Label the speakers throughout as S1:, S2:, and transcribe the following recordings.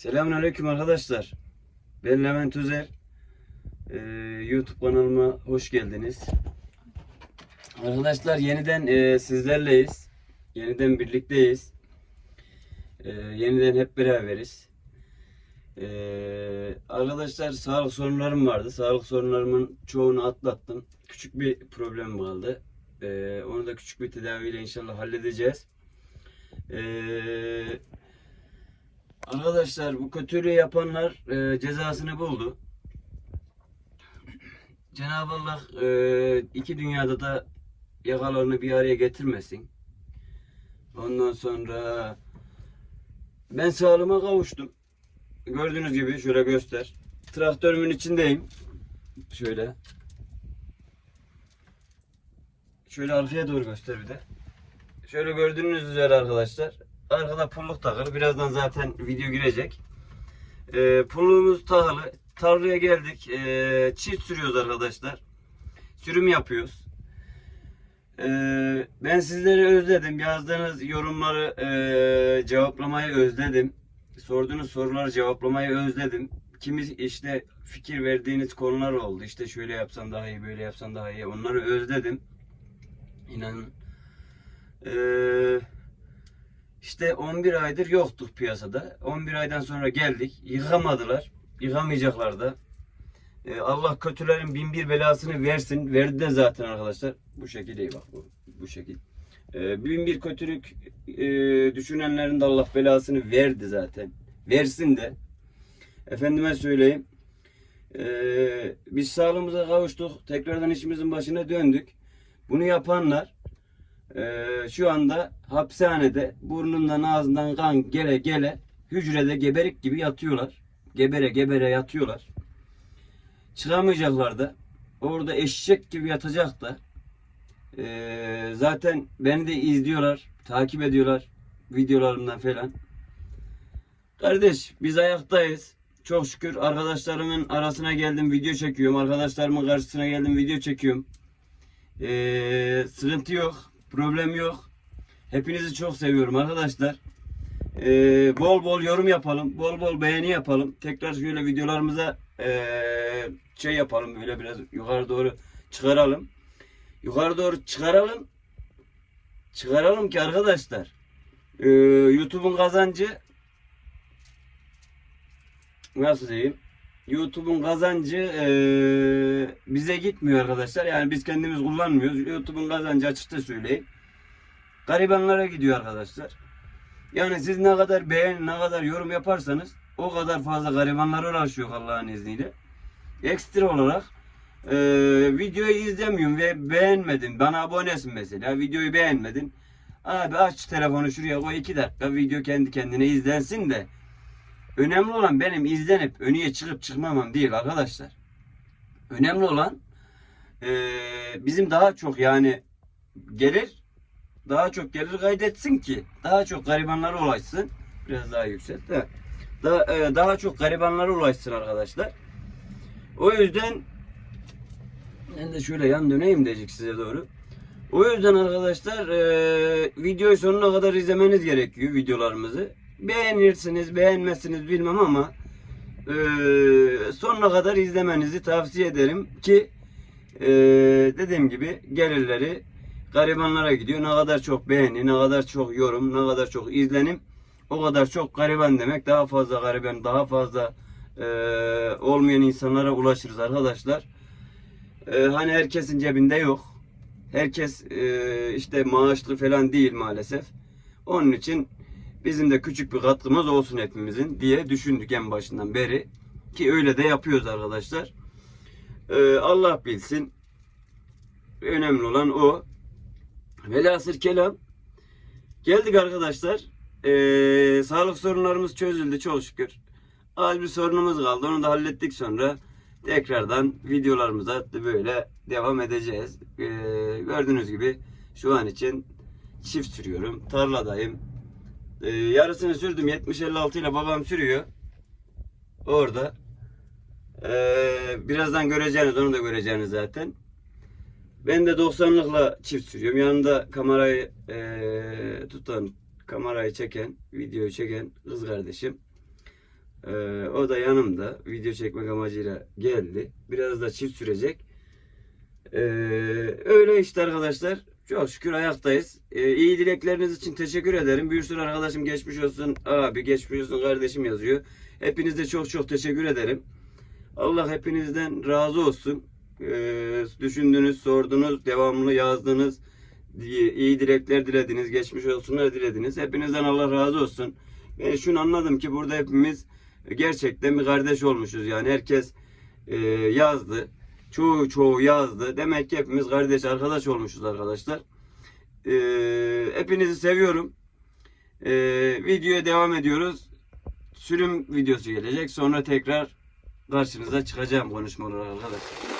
S1: Selamünaleyküm arkadaşlar. Ben Levent Özer. Ee, YouTube kanalıma hoş geldiniz. Arkadaşlar yeniden e, sizlerleyiz. Yeniden birlikteyiz. Ee, yeniden hep beraberiz. Ee, arkadaşlar sağlık sorunlarım vardı. Sağlık sorunlarımın çoğunu atlattım. Küçük bir problem kaldı. Ee, onu da küçük bir tedaviyle inşallah halledeceğiz. Ee, Arkadaşlar bu kötülüğü yapanlar e, cezasını buldu. Cenab-ı Allah e, iki dünyada da yakalarını bir araya getirmesin. Ondan sonra ben sağlığıma kavuştum. Gördüğünüz gibi şöyle göster. Traktörümün içindeyim. Şöyle. Şöyle arkaya doğru göster bir de. Şöyle gördüğünüz üzere arkadaşlar. Arkada pulluk takılı. Birazdan zaten video girecek. Ee, pulluğumuz takılı. Tarlaya geldik. Ee, çift sürüyoruz arkadaşlar. Sürüm yapıyoruz. Ee, ben sizleri özledim. Yazdığınız yorumları ee, cevaplamayı özledim. Sorduğunuz soruları cevaplamayı özledim. Kimi işte fikir verdiğiniz konular oldu. İşte şöyle yapsan daha iyi, böyle yapsan daha iyi. Onları özledim. İnanın. Eee işte 11 aydır yoktuk piyasada. 11 aydan sonra geldik. Yıkamadılar. Yıkamayacaklar da. Ee, Allah kötülerin bin bir belasını versin. Verdi de zaten arkadaşlar. Bu şekil değil bak bu. Bu şekil. Ee, bin bir kötülük e, düşünenlerin de Allah belasını verdi zaten. Versin de. Efendime söyleyeyim. Ee, biz sağlığımıza kavuştuk. Tekrardan işimizin başına döndük. Bunu yapanlar ee, şu anda hapishanede burnundan ağzından kan gele gele hücrede geberik gibi yatıyorlar. Gebere gebere yatıyorlar. Çıkamayacaklar da. Orada eşek gibi yatacak da. Ee, zaten beni de izliyorlar, takip ediyorlar videolarımdan falan. Kardeş biz ayaktayız. Çok şükür arkadaşlarımın arasına geldim video çekiyorum. Arkadaşlarımın karşısına geldim video çekiyorum. Ee, sıkıntı yok. Problem yok. Hepinizi çok seviyorum arkadaşlar. Ee, bol bol yorum yapalım. Bol bol beğeni yapalım. Tekrar şöyle videolarımıza ee, şey yapalım. Böyle biraz yukarı doğru çıkaralım. Yukarı doğru çıkaralım. Çıkaralım ki arkadaşlar. ee, YouTube'un kazancı nasıl diyeyim? YouTube'un kazancı eee, bize gitmiyor arkadaşlar. Yani biz kendimiz kullanmıyoruz. YouTube'un kazancı açıkça söyleyeyim. Garibanlara gidiyor arkadaşlar. Yani siz ne kadar beğen, ne kadar yorum yaparsanız o kadar fazla garibanlara ulaşıyor Allah'ın izniyle. Ekstra olarak eee, videoyu izlemiyorum ve beğenmedin. Bana abonesin mesela. Videoyu beğenmedin. Abi aç telefonu şuraya koy iki dakika video kendi kendine izlensin de Önemli olan benim izlenip önüye çıkıp çıkmamam değil arkadaşlar. Önemli olan eee, bizim daha çok yani gelir daha çok gelir kaydetsin ki daha çok garibanlara ulaşsın. Biraz daha yükselt. Evet. Daha, eee, daha çok garibanlara ulaşsın arkadaşlar. O yüzden ben de şöyle yan döneyim diyecek size doğru. O yüzden arkadaşlar eee videoyu sonuna kadar izlemeniz gerekiyor videolarımızı. Beğenirsiniz, beğenmezsiniz bilmem ama eee sonuna kadar izlemenizi tavsiye ederim ki eee, dediğim gibi gelirleri garibanlara gidiyor. Ne kadar çok beğeni, ne kadar çok yorum, ne kadar çok izlenim o kadar çok gariban demek. Daha fazla gariban, daha fazla eee, olmayan insanlara ulaşırız arkadaşlar. Eee, hani herkesin cebinde yok. Herkes eee, işte maaşlı falan değil maalesef. Onun için bizim de küçük bir katkımız olsun hepimizin diye düşündük en başından beri. Ki öyle de yapıyoruz arkadaşlar. Ee, Allah bilsin. Önemli olan o. Velhasıl kelam. Geldik arkadaşlar. Ee, sağlık sorunlarımız çözüldü çok şükür. Az bir sorunumuz kaldı. Onu da hallettik sonra. Tekrardan videolarımıza böyle devam edeceğiz. Ee, gördüğünüz gibi şu an için çift sürüyorum. Tarladayım. Ee, yarısını sürdüm. 70-56 ile babam sürüyor. Orada. Ee, birazdan göreceğiniz, onu da göreceğiniz zaten. Ben de 90'lıkla çift sürüyorum. Yanımda kamerayı ee, tutan, kamerayı çeken, videoyu çeken kız kardeşim. Ee, o da yanımda video çekmek amacıyla geldi. Biraz da çift sürecek. Ee, öyle işte arkadaşlar. Çok şükür ayaktayız. Ee, iyi dilekleriniz için teşekkür ederim. Bir sürü arkadaşım geçmiş olsun abi, geçmiş olsun kardeşim yazıyor. Hepinize çok çok teşekkür ederim. Allah hepinizden razı olsun. Ee, düşündünüz, sordunuz, devamlı yazdınız. İyi dilekler dilediniz, geçmiş olsunlar dilediniz. Hepinizden Allah razı olsun. Ben şunu anladım ki burada hepimiz gerçekten bir kardeş olmuşuz. Yani herkes e, yazdı. Çoğu çoğu yazdı. Demek ki hepimiz kardeş, arkadaş olmuşuz arkadaşlar. E, hepinizi seviyorum. E, videoya devam ediyoruz. Sürüm videosu gelecek. Sonra tekrar karşınıza çıkacağım konuşmalar arkadaşlar.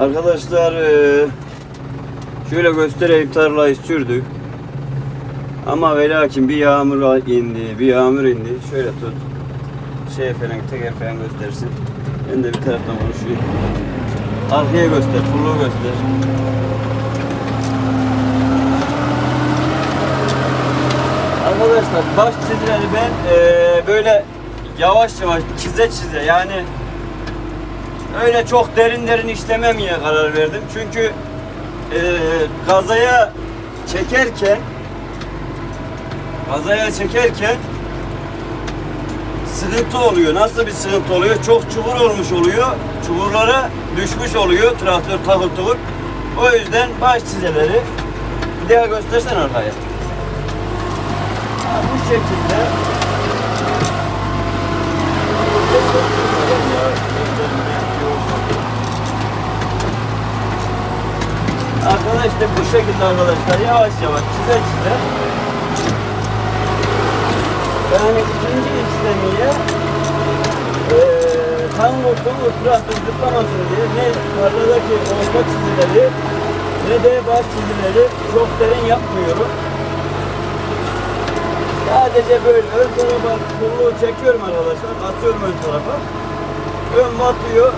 S1: Arkadaşlar eee, şöyle göstereyim tarlayı sürdük. Ama ve lakin bir yağmur indi, bir yağmur indi. Şöyle tut. Şey falan, teker falan göstersin. Ben de bir taraftan konuşayım. Arkaya göster, pulluğu göster. Arkadaşlar baş çizileri ben eee, böyle yavaş yavaş çize çize yani öyle çok derin derin işlememeye karar verdim. Çünkü eee kazaya çekerken kazaya çekerken sıkıntı oluyor. Nasıl bir sıkıntı oluyor? Çok çukur olmuş oluyor. Çukurlara düşmüş oluyor traktör takır tukur. O yüzden baş çizeleri bir daha göstersen arkaya. Bu şekilde Arkadaşlar bu şekilde arkadaşlar yavaş yavaş çize çize yani ikinci işlemiye eee tango traktör zıplamasın diye ne tarladaki orta çizileri ne de baş çizileri çok derin yapmıyorum. Sadece böyle ön tarafa kolluğu çekiyorum arkadaşlar. Atıyorum ön tarafa. Ön batıyor.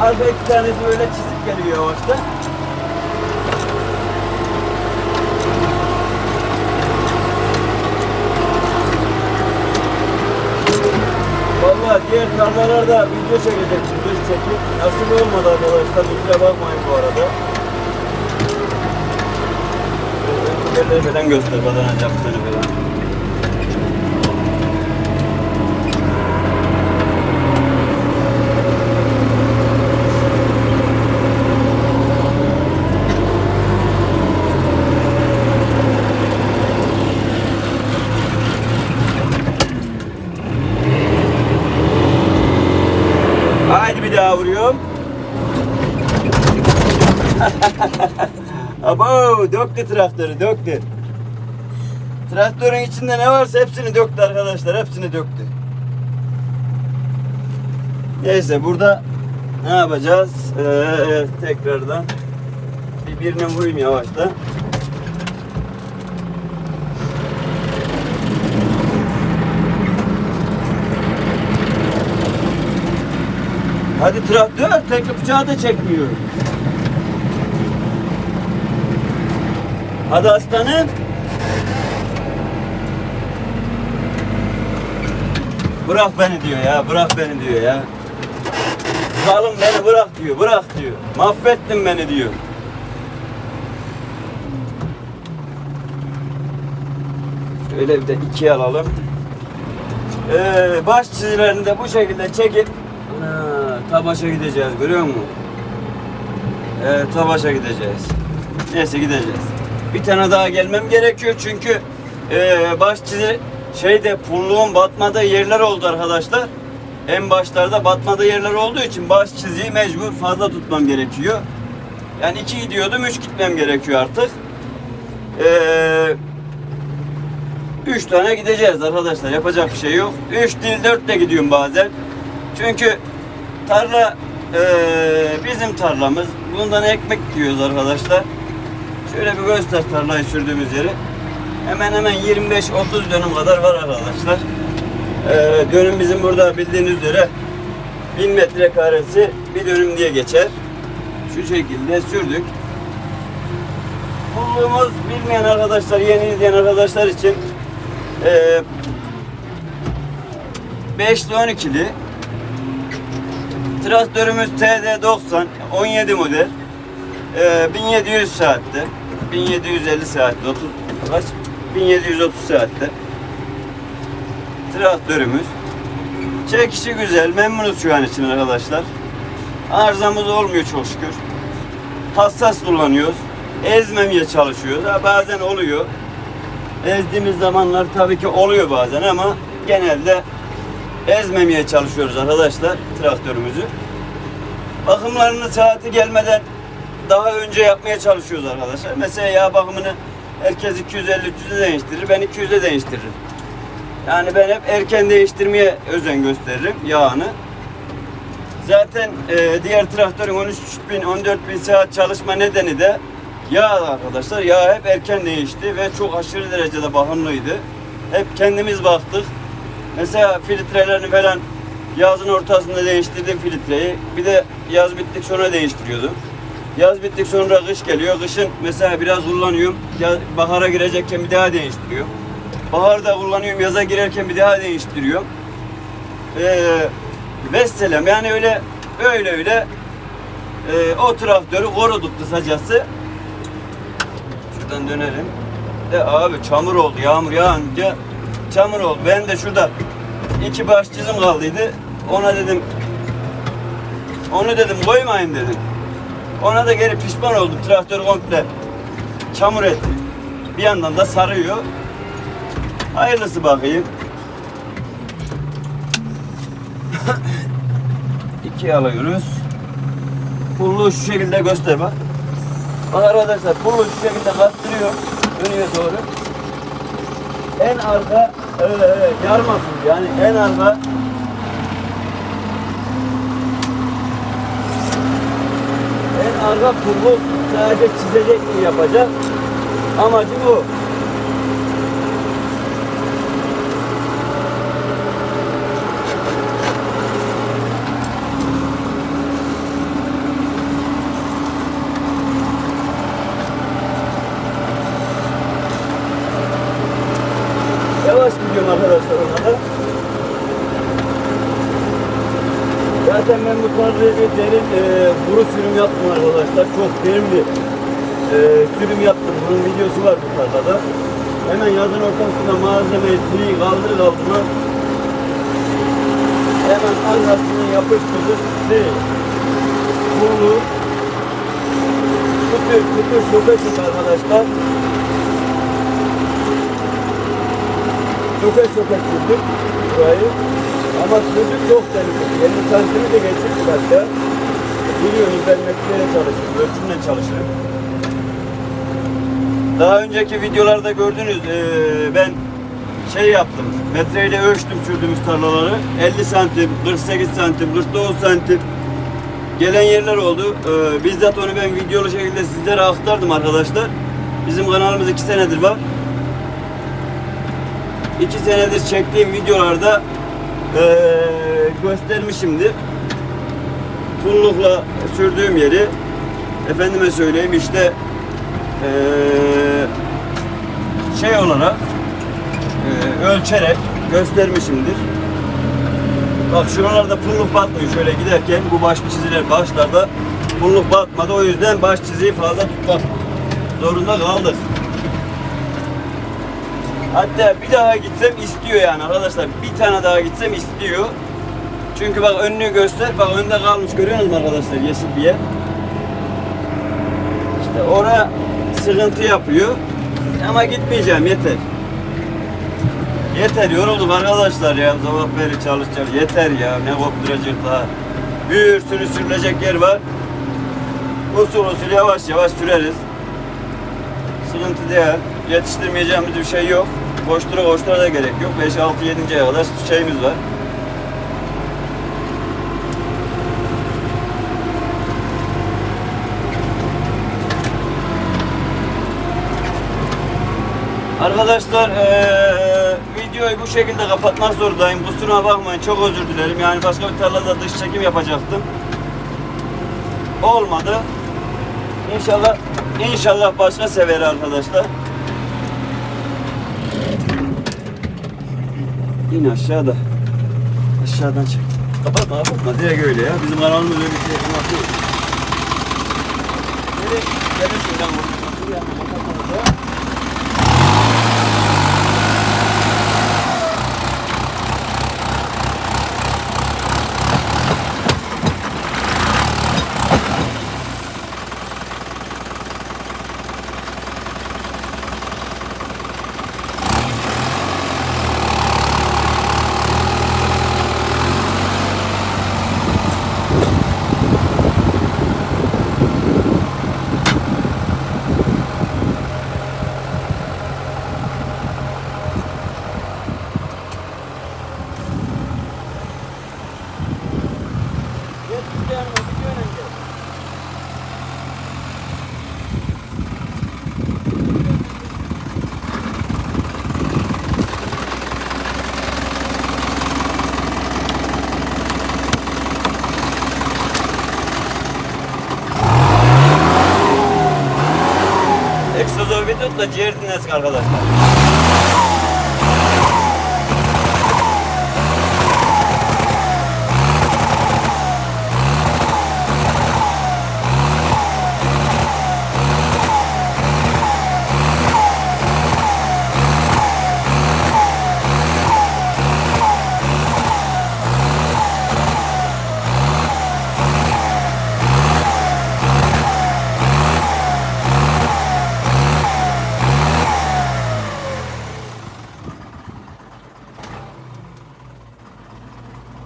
S1: Arka iki tanesi böyle çizip geliyor yavaştan. Vallahi diğer tarlalarda video çekecektim dış çekim. Nasıl olmadı arkadaşlar kusura bakmayın bu arada. Yerleri falan göster badana yaptığını falan. Haydi bir daha vuruyorum. Döktü traktörü döktü. Traktörün içinde ne varsa hepsini döktü arkadaşlar hepsini döktü. Neyse burada ne yapacağız? Ee, tekrardan bir birine vurayım yavaştan. Hadi traktör tek bıçağı da çekmiyor. Hadi aslanım. Bırak beni diyor ya, bırak beni diyor ya. Salın beni bırak diyor, bırak diyor. Mahvettin beni diyor. Şöyle bir de ikiye alalım. Ee, baş çizilerini de bu şekilde çekip Ana, Tabaş'a gideceğiz görüyor musun? Ee, Tabaş'a gideceğiz. Neyse gideceğiz. Bir tane daha gelmem gerekiyor çünkü e, baş çizi şeyde pulluğun batmadığı yerler oldu arkadaşlar. En başlarda batmadığı yerler olduğu için baş çiziyi mecbur fazla tutmam gerekiyor. Yani iki gidiyordum, üç gitmem gerekiyor artık. Ee, üç tane gideceğiz arkadaşlar. Yapacak bir şey yok. Üç değil dört de gidiyorum bazen. Çünkü tarla eee, bizim tarlamız. Bundan ekmek yiyoruz arkadaşlar. Şöyle bir göster tarlayı sürdüğümüz yeri. Hemen hemen 25-30 dönüm kadar var arkadaşlar. Eee dönüm bizim burada bildiğiniz üzere 1000 metrekaresi bir dönüm diye geçer. Şu şekilde sürdük. Kulluğumuz bilmeyen arkadaşlar, yeni izleyen arkadaşlar için eee 5'li 12'li Traktörümüz TD90 17 model. Ee, 1700 saatte. 1750 saatte. 30 kaç? 1730 saatte. Traktörümüz. Çekişi güzel. Memnunuz şu an için arkadaşlar. Arızamız olmuyor çok şükür. Hassas kullanıyoruz. Ezmemeye çalışıyoruz. Ha, bazen oluyor. Ezdiğimiz zamanlar tabii ki oluyor bazen ama genelde ezmemeye çalışıyoruz arkadaşlar traktörümüzü. Bakımlarını saati gelmeden daha önce yapmaya çalışıyoruz arkadaşlar. Mesela yağ bakımını herkes 250-300'e değiştirir. Ben 200'e değiştiririm. Yani ben hep erken değiştirmeye özen gösteririm yağını. Zaten e, diğer traktörün 13 bin 14 bin saat çalışma nedeni de yağ arkadaşlar. Yağ hep erken değişti ve çok aşırı derecede bakımlıydı. Hep kendimiz baktık. Mesela filtrelerini falan yazın ortasında değiştirdim filtreyi. Bir de yaz bittik sonra değiştiriyordum. Yaz bittik sonra kış geliyor. Kışın mesela biraz kullanıyorum. Ya, bahara girecekken bir daha değiştiriyorum. Baharda kullanıyorum. Yaza girerken bir daha değiştiriyorum. Ee, Vesselam yani öyle öyle öyle e, o traktörü koruduk kısacası. Şuradan dönelim. De abi çamur oldu yağmur yağınca çamur oldu. Ben de şurada iki baş çizim kaldıydı. Ona dedim onu dedim koymayın dedim. Ona da geri pişman oldum. Traktör komple çamur etti. Bir yandan da sarıyor. Hayırlısı bakayım. İkiye alıyoruz. Pullu şu şekilde göster bak. Bak arkadaşlar pullu şu şekilde kastırıyor. Önüne doğru. En arka evet, yarmasın yani en arka arka pullu sadece çizecek mi yapacak. Amacı bu. Yavaş gidiyorum arkadaşlar ona da. Zaten ben bu tarz bir derin e, arkadaşlar. Çok derin bir e, sürüm yaptım. Bunun videosu var bu tarlada. Hemen yazın ortasında malzemeyi suyu kaldır kaldırmaz. Hemen arkasını yapıştırdık. Değil. Bunu kutu kutu çık arkadaşlar. Soka soka sürdük burayı. Ama sürdük çok derin. 50 santimi de geçirdik hatta. Biliyorsunuz ben metreye çalışırım, ölçümle çalışırım. Daha önceki videolarda gördünüz eee, ben şey yaptım. Metreyle ölçtüm sürdüğümüz tarlaları. 50 santim, 48 santim, 49 santim gelen yerler oldu. Eee, bizzat onu ben videolu şekilde sizlere aktardım arkadaşlar. Bizim kanalımız 2 senedir var. 2 senedir çektiğim videolarda eee, göstermişimdir. Pullukla sürdüğüm yeri efendime söyleyeyim işte eee, şey olarak eee, ölçerek göstermişimdir. Bak şuralarda pulluk batmıyor şöyle giderken bu baş çiziler başlarda pulluk batmadı o yüzden baş çiziyi fazla tutmak zorunda kaldık. Hatta bir daha gitsem istiyor yani arkadaşlar. Bir tane daha gitsem istiyor. Çünkü bak önünü göster. Bak önde kalmış görüyorsunuz mu arkadaşlar yeşil bir yer. İşte oraya sıkıntı yapıyor. Ama gitmeyeceğim yeter. Yeter yoruldum arkadaşlar ya. Sabah beri çalışacağım. Yeter ya. Ne kopturacak daha. Bir sürü sürülecek yer var. Usul usul yavaş yavaş süreriz. Sıkıntı değil. Yetiştirmeyeceğimiz bir şey yok. Koştura koştura da gerek yok. 5, 6, 7. kadar şeyimiz var. Arkadaşlar eee, videoyu bu şekilde kapatmak zorundayım. Kusura bakmayın çok özür dilerim. Yani başka bir tarlada dış çekim yapacaktım. Olmadı. İnşallah inşallah başka sever arkadaşlar. İn aşağıda. Aşağıdan çek. Kapatma kapatma direkt öyle ya. Bizim kanalımız öyle bir şey yapamaz değil. Nereye gelirsin lan da ciğer dinlesin arkadaşlar.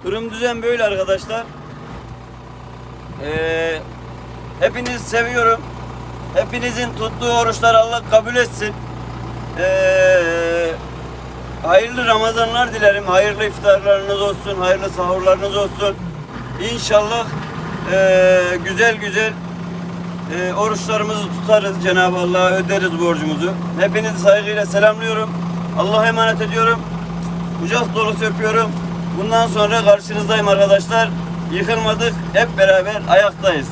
S1: Durum düzen böyle arkadaşlar. Ee, hepinizi seviyorum. Hepinizin tuttuğu oruçları Allah kabul etsin. Ee, hayırlı Ramazanlar dilerim. Hayırlı iftarlarınız olsun, hayırlı sahurlarınız olsun. İnşallah ee, güzel güzel ee, oruçlarımızı tutarız. Cenab-ı Allah'a öderiz borcumuzu. Hepinizi saygıyla selamlıyorum. Allah'a emanet ediyorum. Kucak dolusu öpüyorum. Bundan sonra karşınızdayım arkadaşlar. Yıkılmadık. Hep beraber ayaktayız.